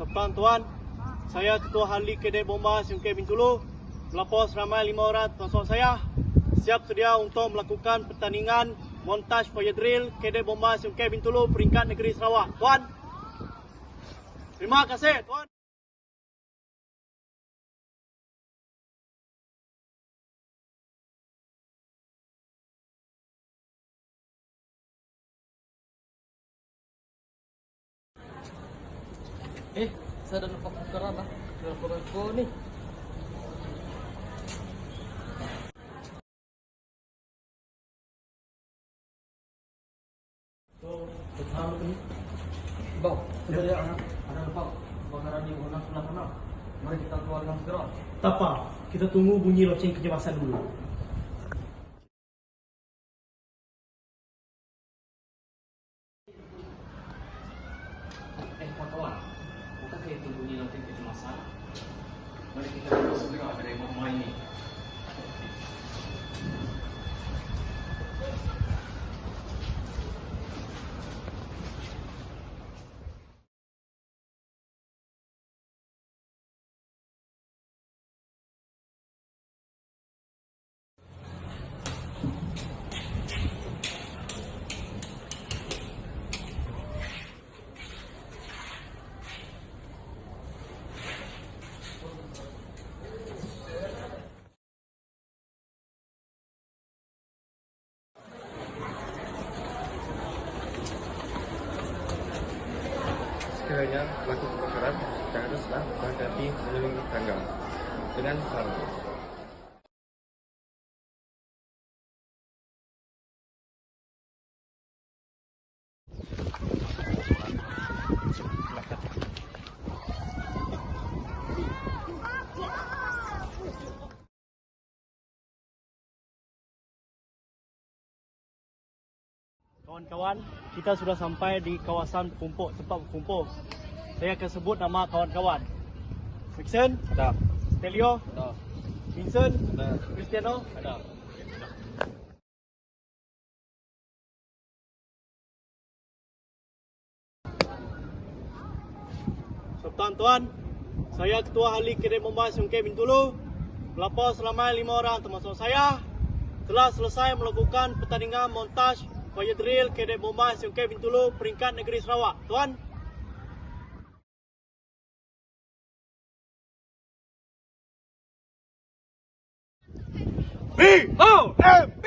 Tuan-tuan, saya Ketua Ahli Kedai Bomba SMK Bintulu. Pelapor seramai lima orang termasuk saya siap sedia untuk melakukan pertandingan montaj fire drill Kedai Bomba SMK Bintulu peringkat negeri Sarawak. Tuan, terima kasih tuan. Eh, saya dah lupa peran lah. Dah lupa aku ni. Bang, sebenarnya ada lupa kebakaran di Gunung sebelah sana. Mari kita keluarkan segera. Tak apa, kita tunggu bunyi loceng kecemasan dulu. Eh, kawan-kawan. Itu bunyi lonceng kecemasan? Mari kita keluar segera dari rumah ini. Sekiranya pelaku kebakaran haruslah berhati-hati melindungi tangga dengan sarung. Kawan-kawan, kita sudah sampai di kawasan berkumpul, tempat berkumpul. Saya akan sebut nama kawan-kawan. Vixen, Ada. Stelio, Ada. Vincent, Ada. Cristiano. Ada. So, tuan-tuan, saya Ketua Ahli Kedai Bomba SMK Bintulu. Pelapor selama lima orang termasuk saya telah selesai melakukan pertandingan montaj fire drill Kedai Bomba SMK Bintulu peringkat negeri Sarawak. Tuan, B O M B